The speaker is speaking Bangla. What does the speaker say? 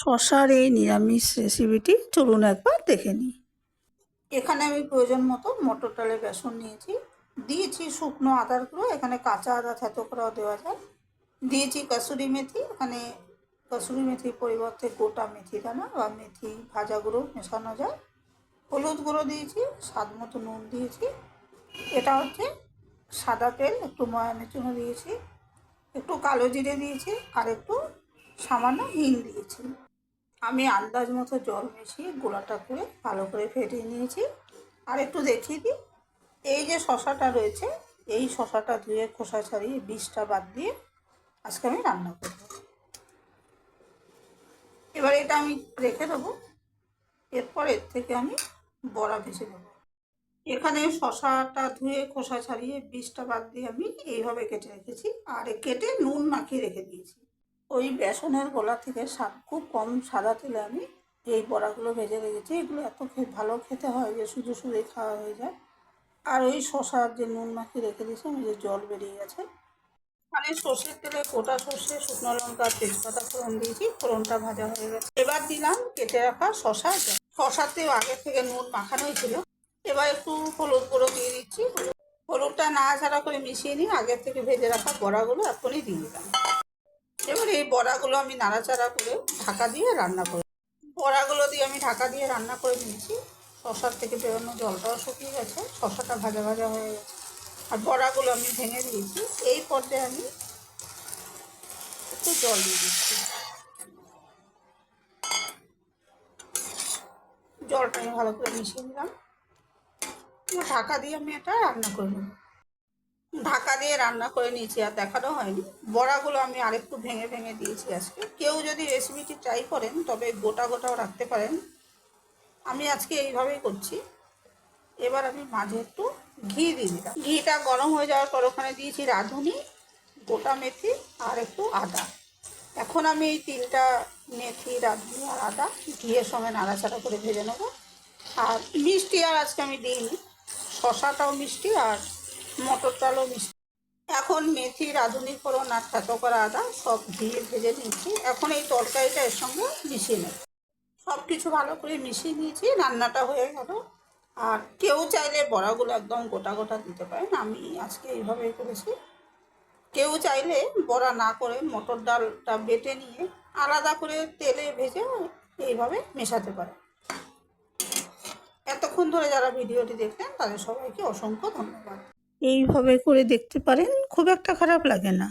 শশার এই নিরামিষ রেসিপিটি চলুন একবার দেখে নিই। এখানে আমি প্রয়োজন মতো মটর ডালের বেসন নিয়েছি। দিয়েছি শুকনো আদার গুঁড়ো, এখানে কাঁচা আদা থেতো করাও দেওয়া যায়। দিয়েছি কসুরি মেথি, এখানে কসুরি মেথির পরিবর্তে গোটা মেথি দানা বা মেথি ভাজা গুঁড়ো মেশানো যায়। হলুদ গুঁড়ো দিয়েছি, স্বাদ মতো নুন দিয়েছি। এটা হচ্ছে সাদা তেল, একটু ময়ামের জন্য দিয়েছি। একটু কালো জিরে দিয়েছি আর একটু সামান্য হিং দিয়েছি। আমি আন্দাজ মতো জল মিশিয়ে গোলাটা করে ভালো করে ফেটিয়ে নিয়েছি। আর একটু দেখিয়ে দিই। এই যে শশাটা রয়েছে, এই শশাটা ধুয়ে, খোসা ছাড়িয়ে, বীজটা বাদ দিয়ে আজকে আমি রান্না করব। এবার এটা আমি রেখে দেবো। এরপর এর থেকে আমি বড়া ভেজে নেব। এখানে শশাটা ধুয়ে, খোসা ছাড়িয়ে, বীজটা বাদ দিয়ে আমি এইভাবে কেটে রেখেছি। আর কেটে নুন মাখিয়ে রেখে দিয়েছি। ওই বেসনের গোলা থেকে স্বাদ খুব কম সাদা তেলে আমি এই বড়াগুলো ভেজে রেখেছি, এগুলো এত ভালো খেতে হয় যে শুধু শুধুই খাওয়া হয়ে যায়। আর ওই শশার যে নুন মাখিয়ে রেখে দিয়েছি আমি, যে জল বেরিয়ে গেছে। মানে সর্ষের তেলে গোটা সর্ষে, শুকনো লঙ্কা, তেজপাতা ফোড়ন দিয়েছি, ফোড়নটা ভাজা হয়ে গেছে। এবার দিলাম কেটে রাখা শশা শশাতেও আগে থেকে নুন মাখানোই ছিল। এবার একটু হলুদ গুঁড়ো দিয়ে দিচ্ছি। হলুদ- হলুদটা নাড়াচাড়া করে মিশিয়ে নিয়ে আগে থেকে ভেজে রাখা বড়াগুলো এখনই দিয়ে দিলাম। এবার এই বড়াগুলো আমি নাড়াচাড়া করে ঢাকা দিয়ে রান্না করি বড়াগুলো দিয়ে আমি ঢাকা দিয়ে রান্না করে নিয়েছি। শশার থেকে বেরোনো জলটাও শুকিয়ে গেছে, শশাটা ভাজা ভাজা হয়ে গেছে। আর বড়াগুলো আমি ভেঙে দিয়েছি। এই পর্যায়ে আমি একটু জল দিয়ে দিচ্ছি। জলটা আমি ভালো করে মিশিয়ে নিলাম। ঢাকা দিয়ে আমি এটা রান্না করে নেব। ঢাকা দিয়ে রান্না করে নিয়েছি, আর দেখানো হয়নি। বড়াগুলো আমি আরেকটু ভেঙে ভেঙে দিয়েছি আজকে। কেউ যদি রেসিপিটি ট্রাই করেন, তবে গোটা গোটাও রাখতে পারেন। আমি আজকে এইভাবেই করছি। এবার আমি মাঝে একটু ঘি দিয়ে দিলাম। ঘিটা গরম হয়ে যাওয়ার পর ওখানে দিয়েছি রাঁধুনি, গোটা মেথি, আর একটু আদা। এখন আমি এই তিনটা মেথি, রাঁধুনি আর আদা ঘিয়ের সঙ্গে নাড়াচাড়া করে ভেজে নেব। আর মিষ্টি আর আজকে আমি দিইনি। শশাটাও মিষ্টি আর মটর ডালও মিষ্টি। এখন মেথি, রাঁধুনি, ফোড়ন আর থেতো করা আদা সব দিয়ে ভেজে নিয়েছি এখন এই তরকারিটা এর সঙ্গে মিশিয়ে নেব। সব কিছু ভালো করে মিশিয়ে নিয়েছি, রান্নাটা হয়ে গেল। আর কেউ চাইলে বড়াগুলো একদম গোটা গোটা দিতে পারেন, আমি আজকে এইভাবেই করেছি। কেউ চাইলে বড়া না করে মটর ডালটা বেটে নিয়ে আলাদা করে তেলে ভেজে এইভাবে মেশাতে পারে এতক্ষণ ধরে যারা ভিডিওটি দেখলেন, তাদের সবাইকে অসংখ্য ধন্যবাদ। এইভাবে করে দেখতে পারেন খুব একটা খারাপ লাগে না।